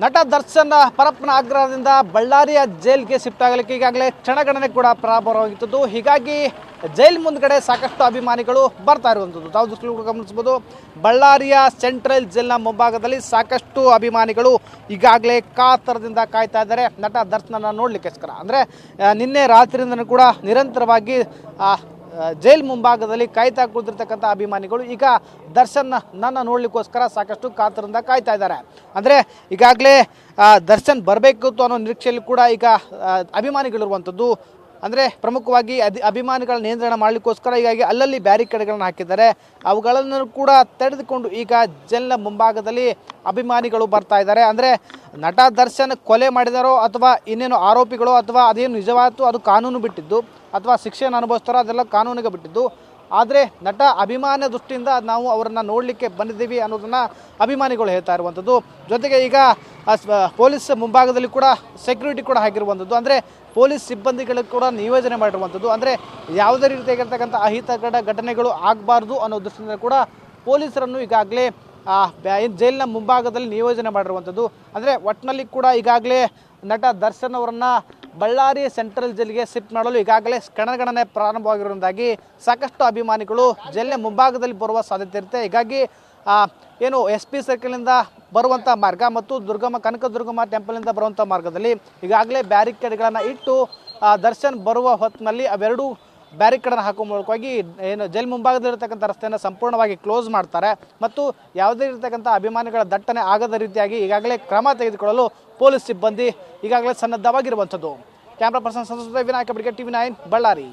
ನಟ ದರ್ಶನ್ ಪರಪ್ಪನ ಆಗ್ರಹದಿಂದ ಬಳ್ಳಾರಿಯ ಜೈಲ್ಗೆ ಶಿಫ್ಟ್ ಆಗಲಿಕ್ಕೆ ಈಗಾಗಲೇ ಕ್ಷಣಗಣನೆ ಕೂಡ ಪ್ರಾರಂಭವಾಗಿತ್ತು. ಹೀಗಾಗಿ ಜೈಲ್ ಮುಂದ್ಗಡೆ ಸಾಕಷ್ಟು ಅಭಿಮಾನಿಗಳು ಬರ್ತಾ ಇರುವಂಥದ್ದು ತಾವು ದೃಷ್ಟಿ ಕೂಡ ಗಮನಿಸಬಹುದು, ಬಳ್ಳಾರಿಯ ಸೆಂಟ್ರಲ್ ಜೈಲ್ನ ಮುಂಭಾಗದಲ್ಲಿ ಸಾಕಷ್ಟು ಅಭಿಮಾನಿಗಳು ಈಗಾಗಲೇ ಕಾತರದಿಂದ ಕಾಯ್ತಾ ಇದ್ದಾರೆ. ನಟ ದರ್ಶನನ ನೋಡಲಿಕ್ಕೋಸ್ಕರ. ಅಂದರೆ ನಿನ್ನೆ ರಾತ್ರಿಯಿಂದ ಕೂಡ ನಿರಂತರವಾಗಿ ಜೈಲ್ ಮುಂಭಾಗದಲ್ಲಿ ಕಾಯ್ತಾ ಕುಳಿತಿರ್ತಕ್ಕಂಥ ಅಭಿಮಾನಿಗಳು ಈಗ ದರ್ಶನ್ ನನ್ನ ನೋಡ್ಲಿಕ್ಕೋಸ್ಕರ ಸಾಕಷ್ಟು ಕಾತರದಿಂದ ಕಾಯ್ತಾ ಇದ್ದಾರೆ. ಅಂದರೆ ಈಗಾಗಲೇ ದರ್ಶನ್ ಬರಬೇಕು ಅನ್ನೋ ನಿರೀಕ್ಷೆಯಲ್ಲಿ ಕೂಡ ಈಗ ಅಭಿಮಾನಿಗಳಿರುವಂಥದ್ದು ಅಂದರೆ ಪ್ರಮುಖವಾಗಿ ಅಧಿ ಅಭಿಮಾನಿಗಳ ನಿಯಂತ್ರಣ ಮಾಡಲಿಕ್ಕೋಸ್ಕರ ಹೀಗಾಗಿ ಅಲ್ಲಲ್ಲಿ ಬ್ಯಾರಿಕೇಡ್ಗಳನ್ನು ಹಾಕಿದ್ದಾರೆ. ಅವುಗಳನ್ನು ಕೂಡ ತಡೆದುಕೊಂಡು ಈಗ ಜೈಲಿನ ಮುಂಭಾಗದಲ್ಲಿ ಅಭಿಮಾನಿಗಳು ಬರ್ತಾ ಇದ್ದಾರೆ. ಅಂದರೆ ನಟ ದರ್ಶನ್ ಕೊಲೆ ಮಾಡಿದಾರೋ ಅಥವಾ ಇನ್ನೇನು ಆರೋಪಿಗಳು ಅಥವಾ ಅದೇನು ನಿಜವಾಯಿತು ಅದು ಕಾನೂನು ಬಿಟ್ಟಿದ್ದು ಅಥವಾ ಶಿಕ್ಷೆಯನ್ನು ಅನುಭವಿಸ್ತಾರೋ ಅದೆಲ್ಲ ಕಾನೂನಿಗೆ ಬಿಟ್ಟಿದ್ದು. ಆದರೆ ನಟ ಅಭಿಮಾನ ದೃಷ್ಟಿಯಿಂದ ನಾವು ಅವರನ್ನು ನೋಡಲಿಕ್ಕೆ ಬಂದಿದ್ದೀವಿ ಅನ್ನೋದನ್ನು ಅಭಿಮಾನಿಗಳು ಹೇಳ್ತಾ ಇರುವಂಥದ್ದು. ಜೊತೆಗೆ ಈಗ ಪೊಲೀಸ್ ಮುಂಭಾಗದಲ್ಲಿ ಕೂಡ ಸೆಕ್ಯೂರಿಟಿ ಕೂಡ ಹಾಕಿರುವಂಥದ್ದು. ಅಂದರೆ ಪೊಲೀಸ್ ಸಿಬ್ಬಂದಿಗಳಿಗೆ ಕೂಡ ನಿಯೋಜನೆ ಮಾಡಿರುವಂಥದ್ದು. ಅಂದರೆ ಯಾವುದೇ ರೀತಿಯಾಗಿರ್ತಕ್ಕಂಥ ಅಹಿತಕರ ಘಟನೆಗಳು ಆಗಬಾರ್ದು ಅನ್ನೋ ದೃಷ್ಟಿಯಿಂದ ಕೂಡ ಪೊಲೀಸರನ್ನು ಈಗಾಗಲೇ ಏನ್ ಜೈಲಿನ ಮುಂಭಾಗದಲ್ಲಿ ನಿಯೋಜನೆ ಮಾಡಿರುವಂಥದ್ದು. ಅಂದರೆ ಒಟ್ಟಿನಲ್ಲಿ ಕೂಡ ಈಗಾಗಲೇ ನಟ ದರ್ಶನ್ ಅವರನ್ನು ಬಳ್ಳಾರಿ ಸೆಂಟ್ರಲ್ ಜೈಲಿಗೆ ಶಿಫ್ಟ್ ಮಾಡಲು ಈಗಾಗಲೇ ಕಣಗಣನೆ ಪ್ರಾರಂಭವಾಗಿರುವುದಾಗಿ ಸಾಕಷ್ಟು ಅಭಿಮಾನಿಗಳು ಜೈಲಿನ ಮುಂಭಾಗದಲ್ಲಿ ಬರುವ ಸಾಧ್ಯತೆ ಇರುತ್ತೆ. ಹೀಗಾಗಿ ಏನು ಎಸ್ ಪಿ ಸರ್ಕಲ್ನಿಂದ ಬರುವಂಥ ಮಾರ್ಗ ಮತ್ತು ದುರ್ಗಮ್ಮ ಕನಕದುರ್ಗಮ್ಮ ಟೆಂಪಲ್ನಿಂದ ಬರುವಂಥ ಮಾರ್ಗದಲ್ಲಿ ಈಗಾಗಲೇ ಬ್ಯಾರಿಕೇಡ್ಗಳನ್ನು ಇಟ್ಟು ದರ್ಶನ್ ಬರುವ ಹೊತ್ತಿನಲ್ಲಿ ಅವೆರಡೂ ಬ್ಯಾರಿಕೇಡನ್ನು ಹಾಕೋ ಮೂಲಕವಾಗಿ ಏನು ಜೈಲ್ ಮುಂಭಾಗದಲ್ಲಿರ್ತಕ್ಕಂಥ ರಸ್ತೆಯನ್ನು ಸಂಪೂರ್ಣವಾಗಿ ಕ್ಲೋಸ್ ಮಾಡ್ತಾರೆ. ಮತ್ತು ಯಾವುದೇ ಇರತಕ್ಕಂಥ ಅಭಿಮಾನಿಗಳ ದಟ್ಟಣೆ ಆಗದ ರೀತಿಯಾಗಿ ಈಗಾಗಲೇ ಕ್ರಮ ತೆಗೆದುಕೊಳ್ಳಲು ಪೊಲೀಸ್ ಸಿಬ್ಬಂದಿ ಈಗಾಗಲೇ ಸನ್ನದ್ಧವಾಗಿರುವಂಥದ್ದು. ಕ್ಯಾಮ್ರಾ ಪರ್ಸನ್ ಸಂಸ್ಕೃತ ವಿನಾಯಕ ಬಿಡಿಗೆ ಟಿವಿ ನೈನ್, ಬಳ್ಳಾರಿ.